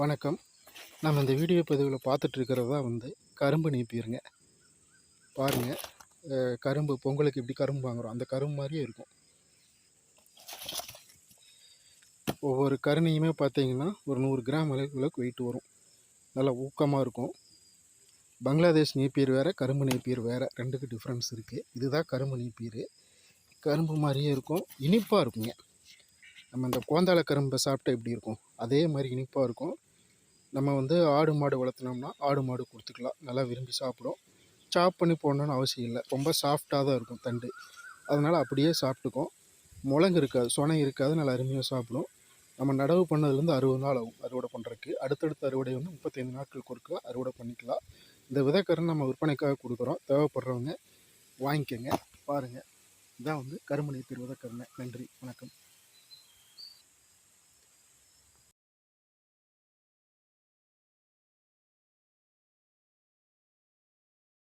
வணக்கம். நம்ம இந்த வீடியோ பதிவில் பார்த்துட்ருக்கிறது தான் வந்து கரும்பு நீப்பிடுங்க. பாருங்கள் கரும்பு பொங்கலுக்கு இப்படி கரும்பு வாங்குறோம் அந்த கரும்பு மாதிரியே இருக்கும். ஒவ்வொரு கருணையுமே பார்த்தீங்கன்னா ஒரு நூறு கிராம் அளவுக்கு வெயிட் வரும். நல்லா ஊக்கமாக இருக்கும். பங்களாதேஷ் நீப்பீர் வேறு கரும்பு நீப்பீர் வேறு ரெண்டுக்கு டிஃப்ரென்ஸ் இருக்குது இதுதான் கரும்பு நீப்பீர் கரும்பு மாதிரியே இருக்கும் இனிப்பாக இருக்குங்க. நம்ம இந்த கோந்தாள கரும்பை சாப்பிட்டா எப்படி இருக்கும்? அதே மாதிரி இனிப்பாக இருக்கும். நம்ம வந்து ஆடு மாடு வளர்த்துனோம்னா ஆடு மாடு கொடுத்துக்கலாம். நல்லா விரும்பி சாப்பிடும். சாப் பண்ணி போடணுன்னு அவசியம் இல்லை. ரொம்ப சாஃப்டாக தான் இருக்கும் தண்டு. அதனால் அப்படியே சாப்பிட்டுக்கும். முழங்கு இருக்காது சொனை இருக்காது நல்லா அருமையாக சாப்பிடும். நம்ம நடவு பண்ணதுலேருந்து அறுபது நாள் ஆகும் அறுவடை பண்ணுறதுக்கு அடுத்தடுத்த அறுவடை வந்து முப்பத்தைந்து நாட்களுக்கு ஒருக்கா அறுவடை பண்ணிக்கலாம். இந்த விதைக்கரன் நம்ம விற்பனைக்காக கொடுக்குறோம். தேவைப்படுறவங்க வாங்கிக்கோங்க. பாருங்கள் இதான் வந்து கருமணி விதைக்கருணை நன்றி. வணக்கம்.